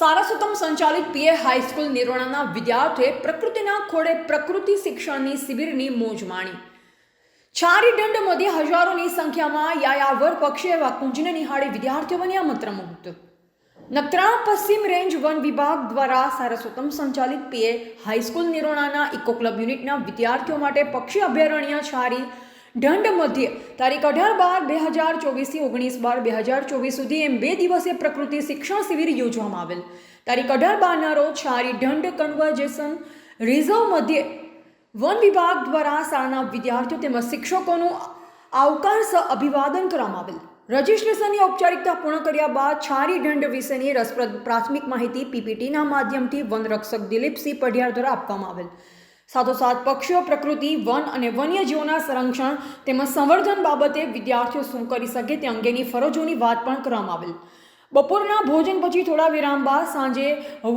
સારસ્વતમ સંચાલિત પીએ હાઈસ્કૂલ નિરોણાના વિદ્યાર્થીઓએ પ્રકૃતિના ખોળે પ્રકૃતિ શિક્ષણની શિબિરની મોજ માણી. ચારી દંડ મધ્ય હજારોની સંખ્યામાં યાયાવર પક્ષી એવા કુંજને નિહાળી વિદ્યાર્થીઓને બન્યા મુક્ત નખત્રાણા પશ્ચિમ રેન્જ વન વિભાગ દ્વારા સારસ્વતમ સંચાલિત પીએ હાઈસ્કૂલ નિરોણાના ઇકો ક્લબ યુનિટના વિદ્યાર્થીઓ માટે પક્ષી અભયારણ્ય છારી દંડ મધ્ય તારીખ અઢાર બાર બે હજાર ચોવીસથી ઓગણીસ બાર બે હજાર ચોવીસ સુધી એમ બે દિવસીય પ્રકૃતિ શિક્ષણ શિબિર યોજવામાં આવેલ. તારીખ અઢાર બારના રોજ છારી દંડ કન્વર્જેશન રિઝર્વ મધ્યે વન વિભાગ દ્વારા શાળાના વિદ્યાર્થીઓ તેમજ શિક્ષકોનું આવકાર સહ અભિવાદન કરવામાં આવેલ. રજિસ્ટ્રેશનની ઔપચારિકતા પૂર્ણ કર્યા બાદ છારી દંડ વિશેની રસપ્રદ પ્રાથમિક માહિતી પીપીટીના માધ્યમથી વનરક્ષક દિલીપસિંહ પઢિયાર દ્વારા આપવામાં આવેલ. સાથોસાથ પક્ષીઓ, પ્રકૃતિ, વન અને વન્યજીવોના સંરક્ષણ તેમજ સંવર્ધન બાબતે વિદ્યાર્થીઓ શું કરી શકે તે અંગેની ફરજોની વાત પણ કરવામાં આવેલ. બપોરના ભોજન પછી થોડા વિરામ બાદ સાંજે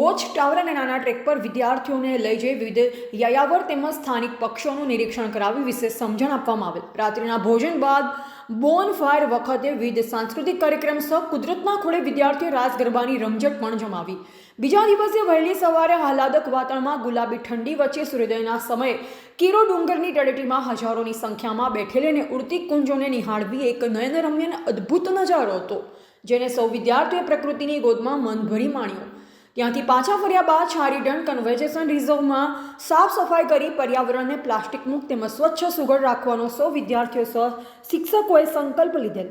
વોચ ટાવર અને નાના ટ્રેક પર વિદ્યાર્થીઓને લઈ જઈ વિવિધ યાયાવર તેમજ સ્થાનિક પક્ષીઓનું નિરીક્ષણ કરાવી વિશેષ સમજણ આપવામાં આવેલ. રાત્રિના ભોજન બાદ બોન ફાયર વખતે વિવિધ સાંસ્કૃતિક કાર્યક્રમ સહ કુદરતના ખોળે વિદ્યાર્થીઓ રાસ ગરબાની રમઝટ પણ જમાવી. બીજા દિવસે વહેલી સવારે આહલાદક વાતાવરણમાં ગુલાબી ઠંડી વચ્ચે સૂર્યોદયના સમયે કીરો ડુંગરની તળેટીમાં હજારોની સંખ્યામાં બેઠેલી અને ઉડતી કુંજોને નિહાળવી એક નયનરમ્ય અદ્ભુત નજારો હતો, જેને સૌ વિદ્યાર્થીઓએ પ્રકૃતિની ગોદમાં મન ભરી માણ્યો. ત્યાંથી પાછા ફર્યા બાદ છારીડન કન્વર્જેશન રિઝર્વમાં સાફ સફાઈ કરી પર્યાવરણને પ્લાસ્ટિક મુક્ત તેમજ સ્વચ્છ સુઘડ રાખવાનો સૌ વિદ્યાર્થીઓ સહ શિક્ષકોએ સંકલ્પ લીધેલ.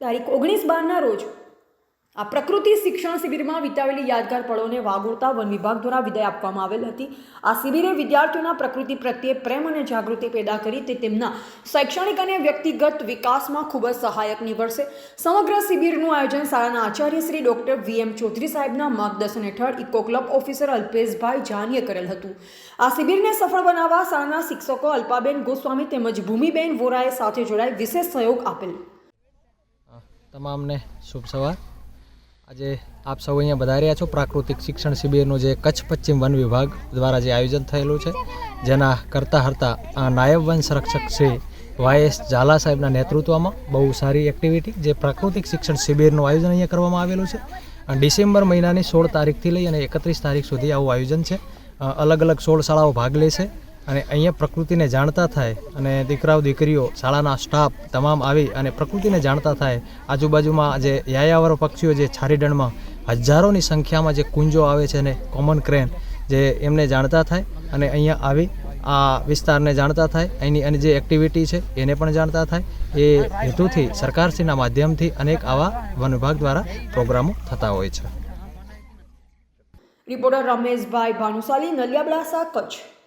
તારીખ ઓગણીસ બારના રોજ આ પ્રકૃતિ શિક્ષણ શિબિરમાં વિતાવેલી યાદગાર પળોને વાગોળતા વન વિભાગ દ્વારા વિદાય આપવામાં આવેલ હતી. આ શિબિરે વિદ્યાર્થીઓના પ્રકૃતિ પ્રત્યે પ્રેમ અને જાગૃતિ પેદા કરી તે તેમના શૈક્ષણિક અને વ્યક્તિગત વિકાસમાં ખૂબ જ સહાયક નીવડશે. સમગ્ર શિબિરનું આયોજન શાળાના Acharya Shri doctor V M Chaudhari સાહેબના માર્ગદર્શન હેઠળ ઇકો ક્લબ ઓફિસર અલ્પેશભાઈ જાનીએ કરેલ હતું. આ શિબિરને સફળ બનાવવા શાળાના શિક્ષકો અલ્પાબેન ગોસ્વામી તેમજ ભૂમિબેન વોરાએ સાથે જોડાઈ વિશેષ સહયોગ આપેલ. તમામને શુભ સવાર. આજે આપ સૌ અહીંયા વધાર્યા છો. પ્રાકૃતિક શિક્ષણ શિબિરનું જે કચ્છ પશ્ચિમ વન વિભાગ દ્વારા જે આયોજન થયેલું છે, જેના કરતા હરતા નાયબ વન સંરક્ષક શ્રી વાયએસ ઝાલા સાહેબના નેતૃત્વમાં બહુ સારી એક્ટિવિટી જે પ્રાકૃતિક શિક્ષણ શિબિરનું આયોજન અહીંયા કરવામાં આવેલું છે. ડિસેમ્બર મહિનાની સોળ તારીખથી લઈ અને એકત્રીસ તારીખ સુધી આવું આયોજન છે. અલગ અલગ સોળ શાળાઓ ભાગ લે છે અને અહીંયા પ્રકૃતિને જાણતા થાય અને દીકરાઓ, દીકરીઓ, શાળાના સ્ટાફ તમામ આવી અને પ્રકૃતિને જાણતા થાય. આજુબાજુમાં જે યાયાવરો પક્ષીઓ જે છારીડણમાં હજારોની સંખ્યામાં જે કુંજો આવે છે ને કોમન ક્રેન જે એમને જાણતા થાય અને અહીંયા આવી આ વિસ્તારને જાણતા થાય. અહીંની અને જે એક્ટિવિટી છે એને પણ જાણતા થાય. એ હેતુથી સરકારશ્રીના માધ્યમથી અનેક આવા વન વિભાગ દ્વારા પ્રોગ્રામો થતા હોય છે. રિપોર્ટર રમેશભાઈ ભાનુશાલી નલિયાબડાસા કચ્છ.